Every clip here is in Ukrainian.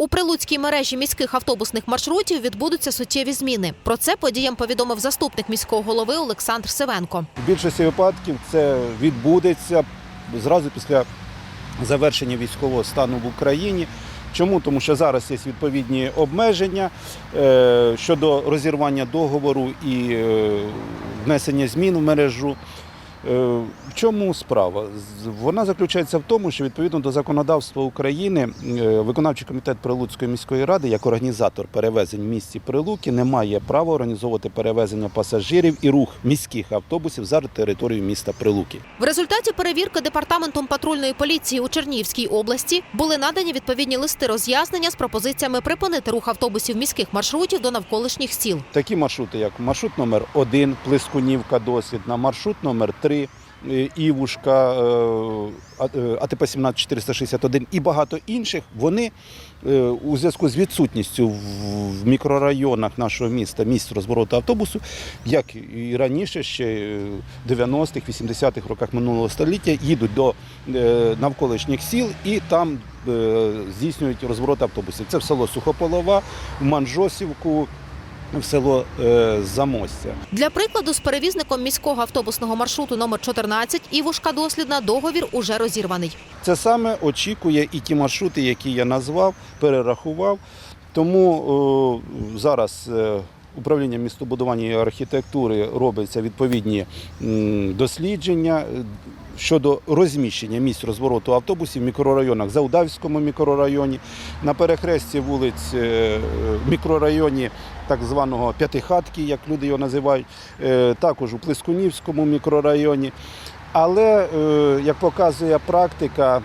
У прилуцькій мережі міських автобусних маршрутів відбудуться суттєві зміни. Про це подіям повідомив заступник міського голови Олександр Севенко. Більшості випадків це відбудеться зразу після завершення військового стану в Україні. Чому? Тому що зараз є відповідні обмеження е, щодо розірвання договору і е, внесення змін в мережу. Е, В чому справа? Вона заключається в тому, що відповідно до законодавства України е, виконавчий комітет Прилуцької міської ради, як організатор перевезень в місті Прилуки, не має права організовувати перевезення пасажирів і рух міських автобусів за територією міста Прилуки. В результаті перевірки департаментом патрульної поліції у Чернігівській області були надані відповідні листи роз'яснення з пропозиціями припинити рух автобусів міських маршрутів до навколишніх сіл. Такі маршрути, як маршрут номер 1 Плескунівка, Дослідна, маршрут номер 3 Івушка, е, е, АТП 17461 і багато інших, вони е, у зв'язку з відсутністю в мікрорайонах нашого міста місць розвороту автобусу, як і раніше, ще е, в 90-х, 80-х роках минулого століття, їдуть до е, навколишніх сіл і там е, здійснюють розворот автобусів. Це в село Сухополова, в Манжосівку, в село е, Замостя. Для прикладу, з перевізником міського автобусного маршруту номер 14 Івушка Дослідна договір уже розірваний. Це саме очікує і ті маршрути, які я назвав, перерахував. Тому зараз е, управління містобудування і архітектури робиться відповідні дослідження щодо розміщення місць розвороту автобусів в мікрорайонах Заудавському мікрорайоні, на перехресті вулиць е, в мікрорайоні так званого П'ятихатки, як люди його називають, е, також у Плескунівському мікрорайоні. Але, е, як показує практика,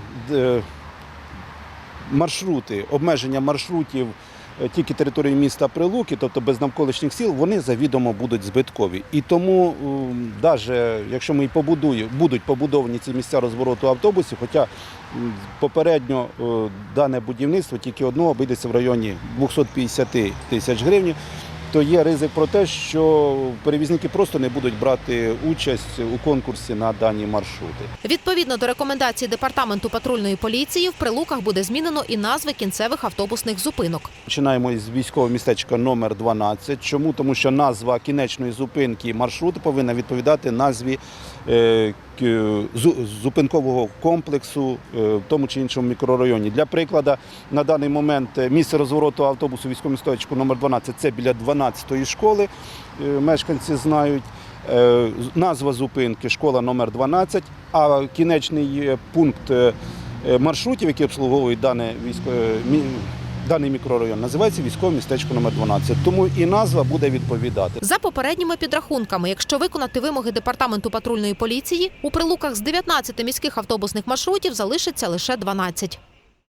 маршрути, обмеження маршрутів тільки території міста Прилуки, тобто без навколишніх сіл, вони завідомо будуть збиткові. І тому, навіть якщо ми і побудуємо, будуть побудовані ці місця розвороту автобусів, хоча попередньо е, дане будівництво тільки одного обійдеться в районі 250 тисяч гривень, то є ризик про те, що перевізники просто не будуть брати участь у конкурсі на дані маршрути. Відповідно до рекомендацій департаменту патрульної поліції, в прилуках буде змінено і назви кінцевих автобусних зупинок. Починаємо з військового містечка номер 12. Чому? Тому що назва кінечної зупинки маршруту повинна відповідати назві е, зупинкового комплексу е, в тому чи іншому мікрорайоні. Для прикладу, на даний момент місце розвороту автобусу військового містечку номер 12 це біля 12-ї школи. Е, Мешканці знають. Е, Назва зупинки школа номер 12, а кінечний е, пункт маршрутів, які обслуговують дане військове мі- даний мікрорайон, називається військове містечко номер 12. Тому і назва буде відповідати. За попередніми підрахунками, якщо виконати вимоги департаменту патрульної поліції, у прилуках з 19 міських автобусних маршрутів залишиться лише 12.